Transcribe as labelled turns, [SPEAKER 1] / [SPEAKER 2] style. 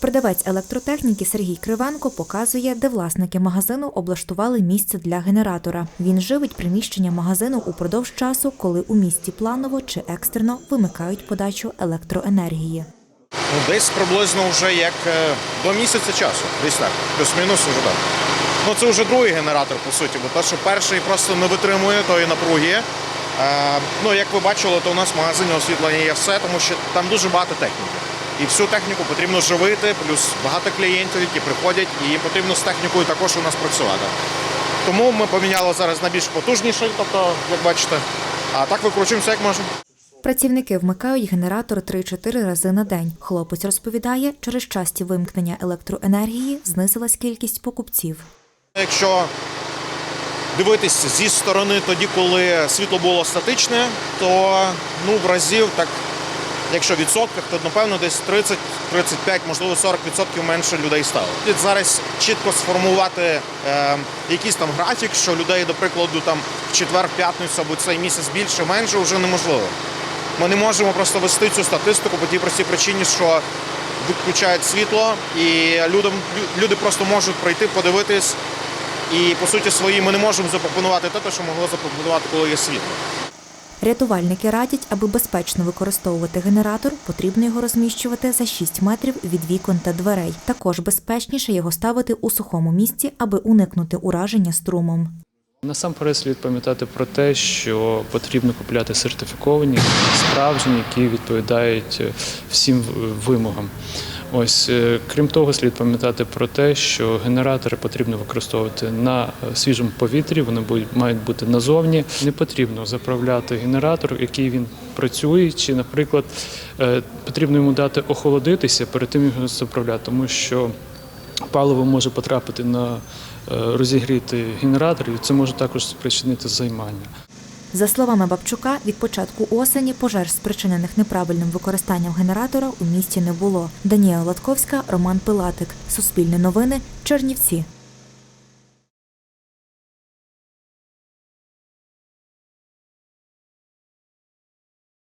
[SPEAKER 1] Продавець електротехніки Сергій Кривенко показує, де власники магазину облаштували місце для генератора. Він живить приміщення магазину упродовж часу, коли у місті планово чи екстрено вимикають подачу електроенергії.
[SPEAKER 2] Ну, десь приблизно вже як е, до місяця часу. Десь так. Плюс-мінус вже так. Ну це вже другий генератор, по суті, бо те, що перший просто не витримує тої напруги. Е, ну, як ви бачили, то у нас в магазині освітлення є все, тому що там дуже багато техніки. І всю техніку потрібно живити, плюс багато клієнтів, які приходять, і їм потрібно з технікою також у нас працювати. Тому ми поміняли зараз на більш потужніший, тобто, як бачите, а так викручуємося як можемо.
[SPEAKER 1] Працівники вмикають генератор 3-4 рази на день. Хлопець розповідає, через часті вимкнення електроенергії знизилась кількість покупців.
[SPEAKER 2] Якщо дивитись зі сторони тоді, коли світло було статичне, то ну, в разів так, якщо в відсотках, то напевно десь 30-35, можливо 40% менше людей стало. І зараз чітко сформувати е, якийсь там графік, що людей, до прикладу, там в четвер, п'ятницю або цей місяць більше, менше вже неможливо. Ми не можемо просто вести цю статистику по тій простій причині, що відключають світло, і людям, люди просто можуть прийти, подивитись. І по суті свої ми не можемо запропонувати те, що могли запропонувати, коли є світло.
[SPEAKER 1] Рятувальники радять, аби безпечно використовувати генератор, потрібно його розміщувати за 6 метрів від вікон та дверей. Також безпечніше його ставити у сухому місці, аби уникнути ураження струмом.
[SPEAKER 3] Насамперед слід пам'ятати про те, що потрібно купляти сертифіковані, справжні, які відповідають е, всім вимогам. Ось, е, крім того, слід пам'ятати про те, що генератори потрібно використовувати на е, свіжому повітрі, вони мають бути назовні. Не потрібно заправляти генератор, який він працює, чи, наприклад, е, потрібно йому дати охолодитися перед тим, як його заправляти, тому що паливо може потрапити на розігрітий генератор, і це може також спричинити займання.
[SPEAKER 1] За словами Бабчука, від початку осені пожеж, спричинених неправильним використанням генератора, у місті не було. Данія Латковська, Роман Пилатик. Суспільне новини, Чернівці.